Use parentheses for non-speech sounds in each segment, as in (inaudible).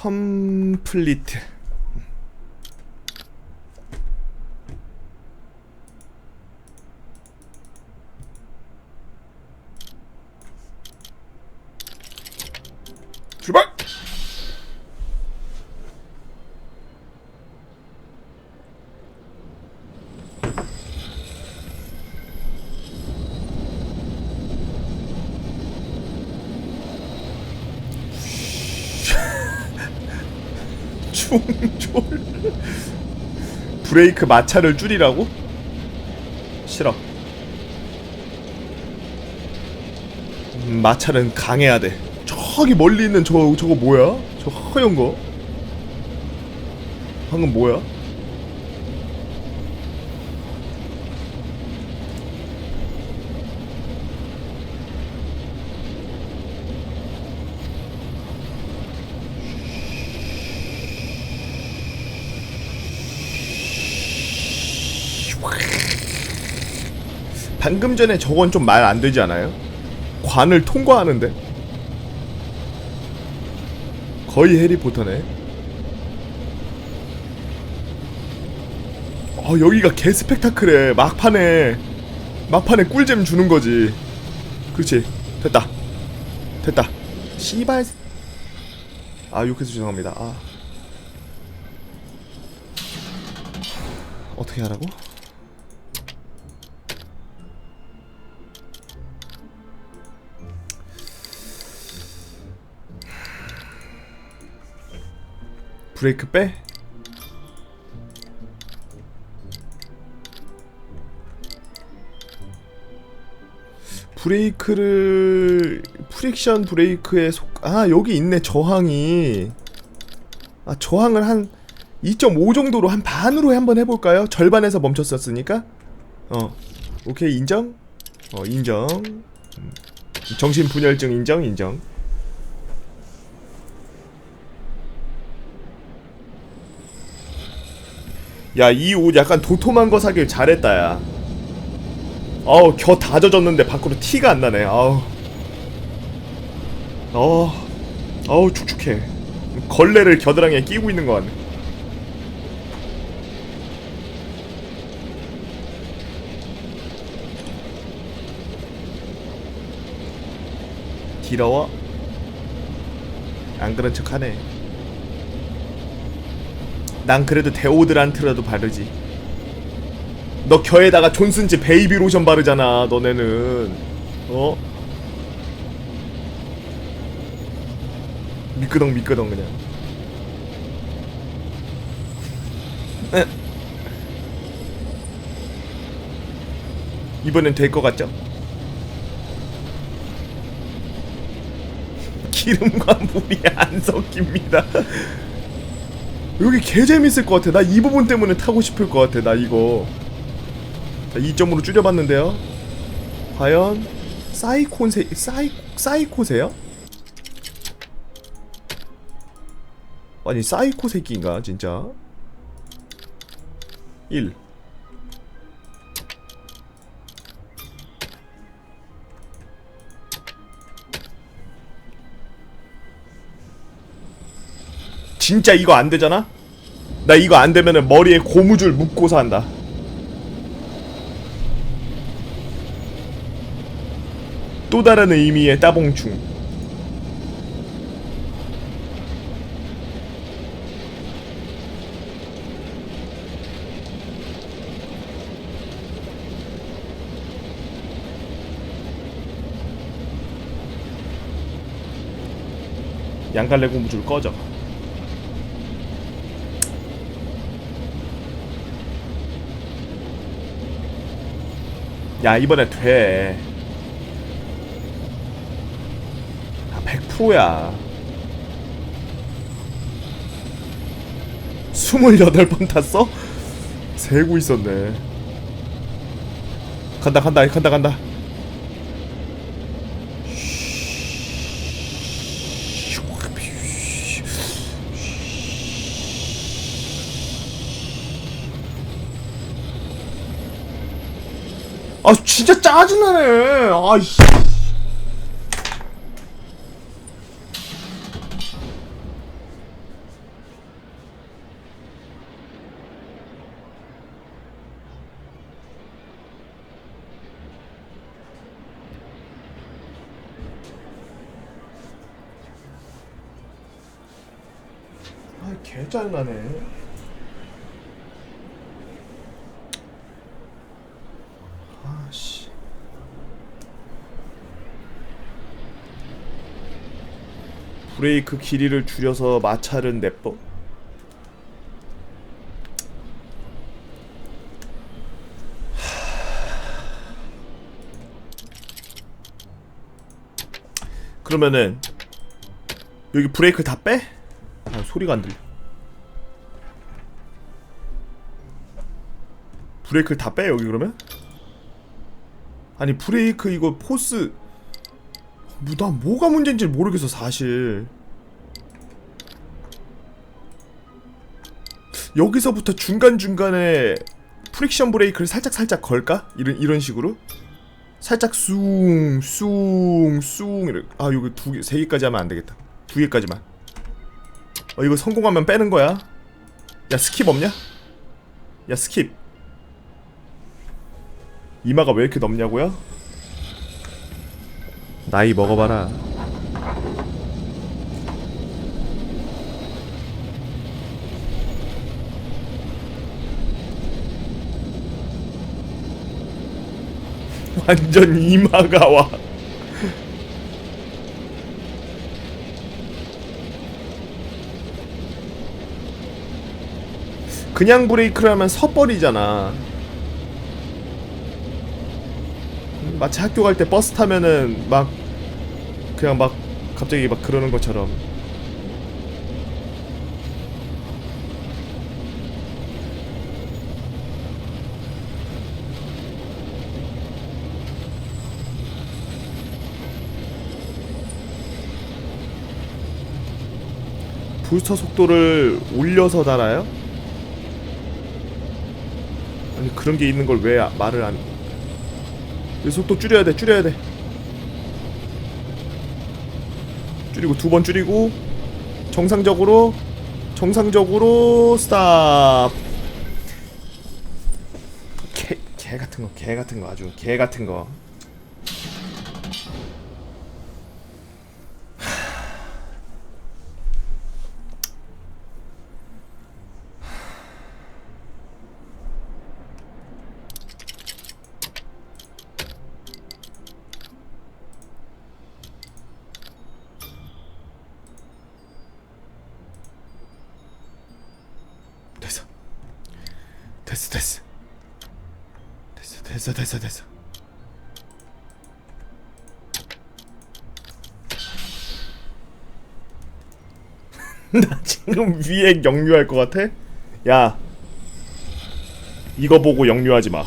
컴플리트 출발! 충졸 브레이크 마찰을 줄이라고? 싫어 음, 마찰은 강해야 돼 저기 멀리 있는 저 저거 뭐야? 저 허연 거 방금 뭐야? 방금 전에 저건 좀 말 안 되지 않아요? 관을 통과하는데 거의 해리포터네. 어 여기가 개 스펙타클해 막판에 막판에 꿀잼 주는 거지. 그렇지 됐다 됐다. 씨발. 아 욕해서 죄송합니다. 아 어떻게 하라고? 브레이크 빼? 브레이크를 프릭션 브레이크의 속... 아 여기 있네 저항이 아 저항을 한 2.5 정도로 한 반으로 한번 해볼까요? 절반에서 멈췄었으니까 어 오케이 인정? 어 인정 음. 정신분열증 인정 인정 야 이 옷 약간 도톰한 거 사길 잘했다 야. 어우 겨 다 젖었는데 밖으로 티가 안 나네 아우. 어 어우 축축해. 걸레를 겨드랑이에 끼고 있는 거 같네. 더러워? 안 그런 척 하네 난 그래도 데오드란트라도 바르지. 너 겨에다가 존슨즈 베이비 로션 바르잖아. 너네는 어? 미끄덩 미끄덩 그냥. 에. 이번엔 될 것 같죠? (laughs) 기름과 물이 안 섞입니다. 여기 개 재밌을 것 같아. 나 이 부분 때문에 타고 싶을 것 같아. 나 이거. 자, 2점으로 줄여봤는데요. 과연 사이콘세 사이 사이코세요? 아니 사이코 새끼인가 진짜? 1 진짜 이거 안 되잖아? 나 이거 안 되면은 머리에 고무줄 묶고서 한다. 또 다른 의미의 따봉충. 양갈래 고무줄 꺼져. 야 이번에 돼. 아 100%야. 28번 탔어? 세고 있었네. 간다 간다 간다 간다. 아 진짜 짜증나네. 아이씨. 아 개짜증나네. 브레이크 길이를 줄여서 마찰은 내법. 그러면은 여기 브레이크 다 빼? 아, 소리가 안 들려. 브레이크를 다 빼, 여기 그러면? 아니, 브레이크 이거 포스. 뭐, 나 뭐가 문제인지 모르겠어, 사실. 여기서부터 중간중간에 프릭션 브레이크를 살짝살짝 걸까? 이런, 이런 식으로? 살짝 숭, 숭, 숭. 이렇게. 아, 여기 두 개, 세 개까지 하면 안 되겠다. 두 개까지만. 어, 이거 성공하면 빼는 거야. 야, 스킵 없냐? 야, 스킵. 이마가 왜 이렇게 넓냐고요? 나이 먹어봐라. 완전 이마가 와. 그냥 브레이크를 하면 서버리잖아. 마치 학교 갈 때 버스 타면은 막 그냥 막 갑자기 막 그러는 것처럼. 부스터 속도를 올려서 달아요? 아니 그런 게 있는 걸 왜 말을 안? 이 속도 줄여야 돼, 줄여야 돼. 줄이고 두 번 줄이고 정상적으로 정상적으로 스탑. 개, 개 같은 거, 개 같은 거 아주 개 같은 거. 됐어, 됐어. 됐어, 됐어, 됐어, 됐어. (laughs) 나 지금 위에 역류할 것 같아? 야, 이거 보고 역류하지 마.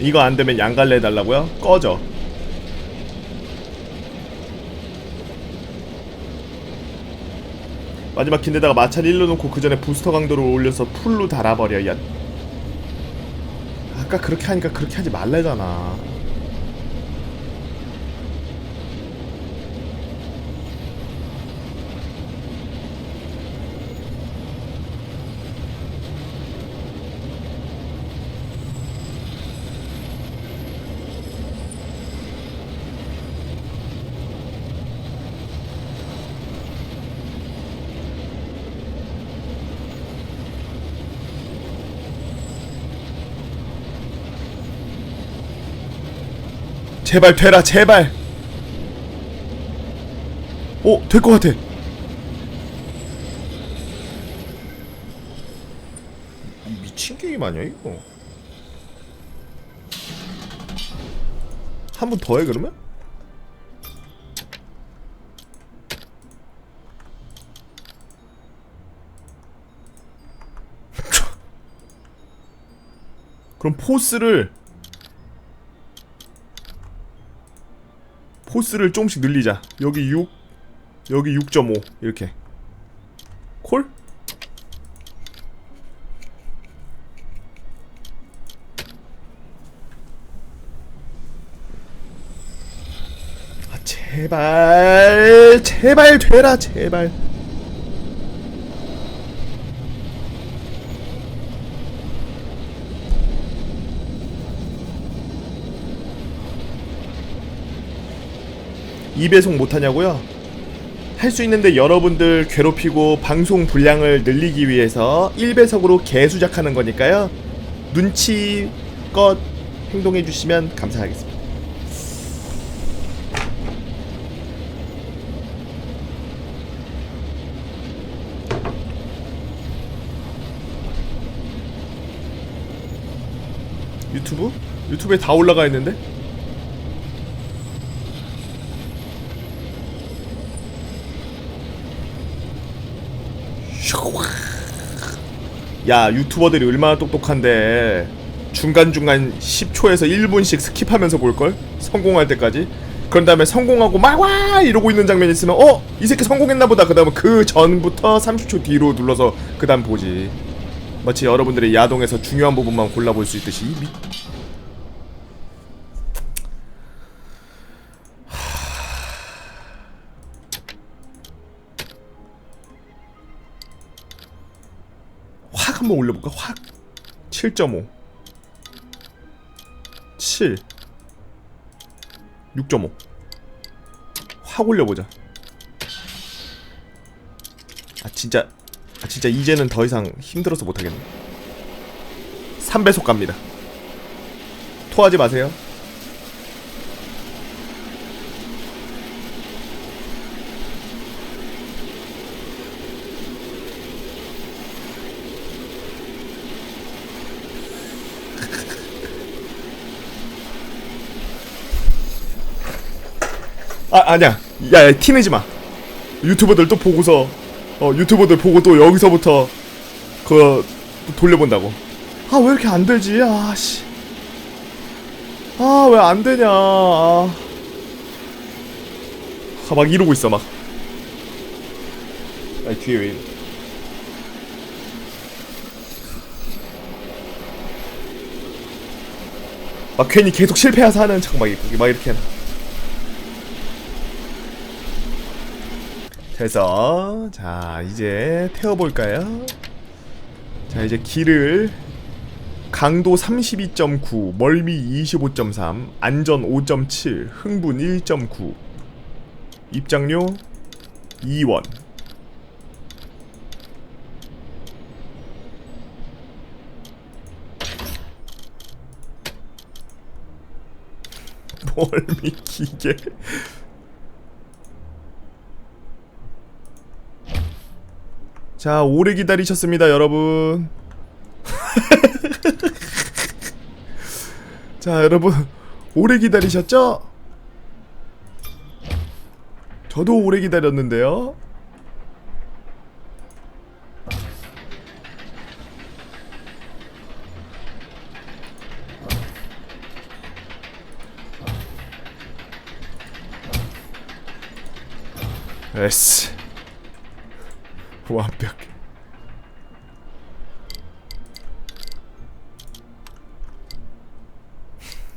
이거 안 되면 양갈래 해달라고요? 꺼져. 마지막 킨데다가 마찰 1로 놓고 그 전에 부스터 강도를 올려서 풀로 달아버려. 야. 아까 그렇게 하니까 그렇게 하지 말래잖아. 제발 되라 제발. 오될것 같아. 이 미친 게임 아니야 이거? 한 번 더 해 그러면? (laughs) 그럼 포스를 포스를 조금씩 늘리자. 여기 6, 여기 6.5 이렇게. 콜? 아 제발 제발 되라 제발. 2배속 못하냐고요? 할 수 있는데 여러분들 괴롭히고 방송 분량을 늘리기 위해서 1배속으로 개수작하는 거니까요. 눈치껏 행동해 주시면 감사하겠습니다. 유튜브? 유튜브에 다 올라가 있는데? 야 유튜버들이 얼마나 똑똑한데 중간중간 10초에서 1분씩 스킵하면서 볼걸? 성공할 때까지 그런 다음에 성공하고 막 와 이러고 있는 장면이 있으면 어? 이 새끼 성공했나 보다 그 다음에 그 전부터 30초 뒤로 눌러서 그 다음 보지 마치 여러분들이 야동에서 중요한 부분만 골라볼 수 있듯이. 한번 올려볼까? 확. 7.5 7 6.5 확 올려보자. 아 진짜. 아 진짜 이제는 더 이상 힘들어서 못하겠네. 3배속 갑니다. 토하지 마세요 아 아니야. 야, 야 티내지 마. 유튜버들 또 보고서 어 유튜버들 보고 또 여기서부터 또 돌려본다고. 아 왜 이렇게 안 되지? 아씨. 아 왜 안 되냐. 아. 아, 막 이러고 있어 막. 아니 뒤에 왜 이래? 막 괜히 계속 실패해서 하는 척막막 이렇게 하는 돼서 자 이제 태워볼까요? 자 이제 길을 강도 32.9 멀미 25.3 안전 5.7 흥분 1.9 입장료 2원. (laughs) 멀미 기계 자, 오래 기다리셨습니다, 여러분. (laughs) 자, 여러분. 오래 기다리셨죠? 저도 오래 기다렸는데요. 에스. 완벽해.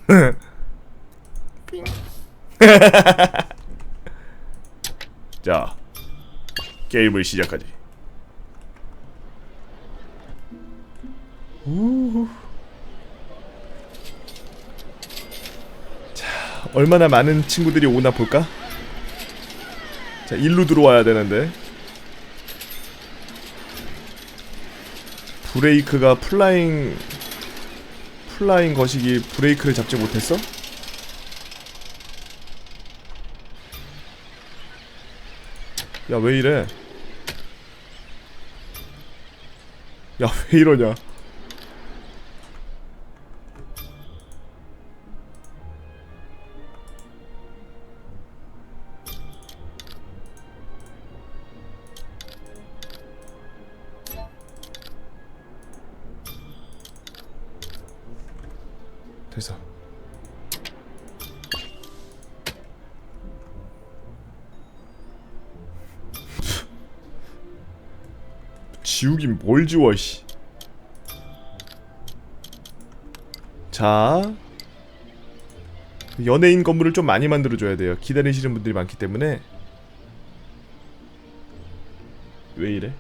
(laughs) 자, 게임을 시작하지. 우후. 자, 얼마나 많은 친구들이 오나 볼까? 자, 일로 들어와야 되는데. 브레이크가 플라잉 플라잉 거시기 브레이크를 잡지 못했어? 야 왜 이래? 야 왜 이러냐? 지우긴 뭘 지워 씨. 자 연예인 건물을 좀 많이 만들어줘야 돼요. 기다리시는 분들이 많기 때문에 왜 이래?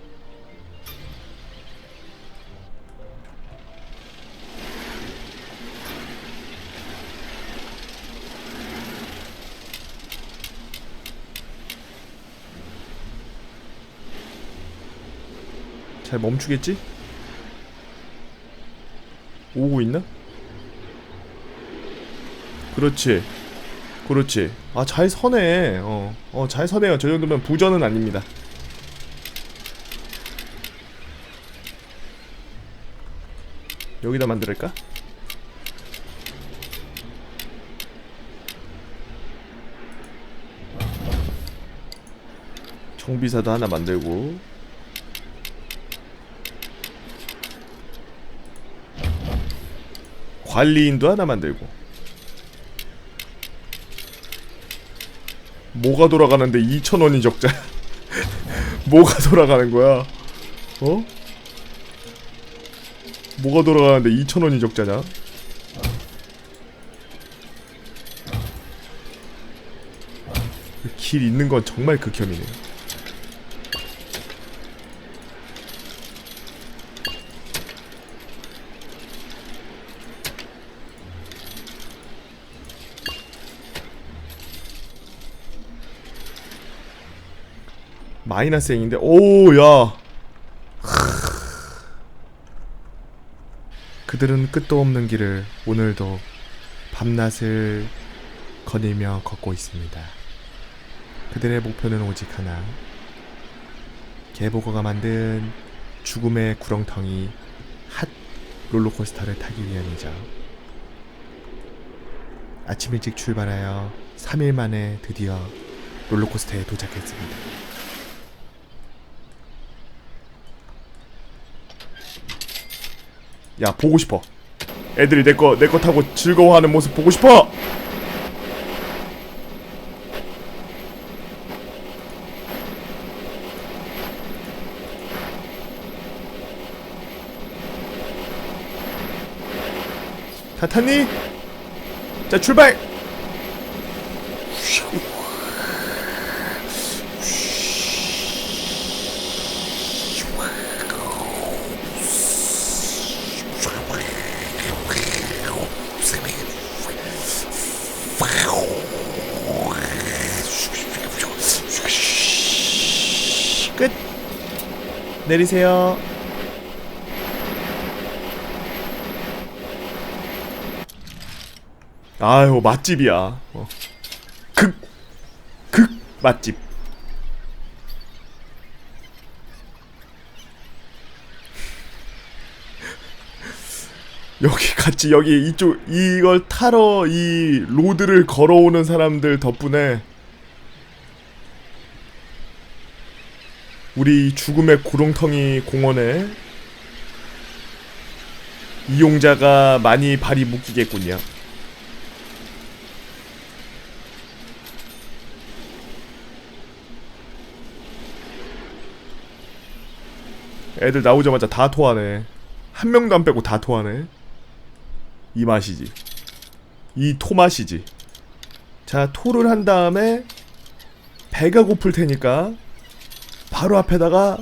잘 멈추겠지? 오고 있나? 그렇지 그렇지 아 잘 서네 어, 어, 잘 서네요 저 정도면 부전은 아닙니다 여기다 만들까? 정비사도 하나 만들고 관리인도 하나 만들고. 뭐가 돌아가는데 2천원이 적자. (laughs) 뭐가 돌아가는 거야? 어? 뭐가 돌아가는데 2천원이 적자냐? 길 있는 건 정말 극혐이네 마이너스 N인데 오야 그들은 끝도 없는 길을 오늘도 밤낮을 거닐며 걷고 있습니다. 그들의 목표는 오직 하나. 개보거가 만든 죽음의 구렁텅이 핫 롤러코스터를 타기 위함이죠. 아침 일찍 출발하여 3일 만에 드디어 롤러코스터에 도착했습니다. 야 보고 싶어. 애들이 내 거 내 거 타고 즐거워하는 모습 보고 싶어. 다 탔니? 자 출발. 내리세요. 아유 맛집이야. 어. 극, 극 맛집. (laughs) 여기 같이 여기 이쪽 이걸 타러 이 로드를 걸어오는 사람들 덕분에 우리 죽음의 구렁텅이 공원에 이용자가 많이 발이 묶이겠군요. 애들 나오자마자 다 토하네. 한 명도 안 빼고 다 토하네. 이 맛이지. 이 토맛이지. 자, 토를 한 다음에 배가 고플 테니까 바로 앞에다가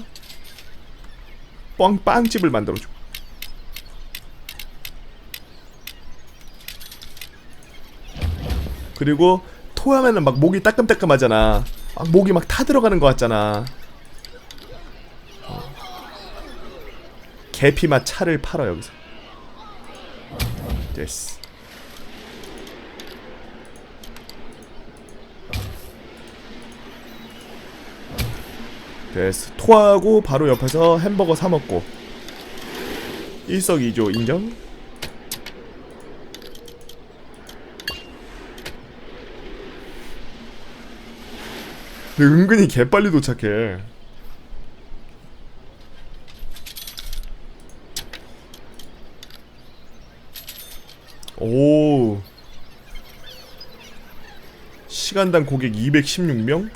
뻥 빵집을 만들어줘. 그리고 토하면은 막 목이 따끔따끔하잖아. 막 목이 막 타 들어가는 것 같잖아. 어. 계피맛 차를 팔아 여기서. 됐어. 됐어. 토하고 바로 옆에서 햄버거 사 먹고 일석이조 인정? 은근히 개빨리 도착해. 오. 시간당 고객 216명?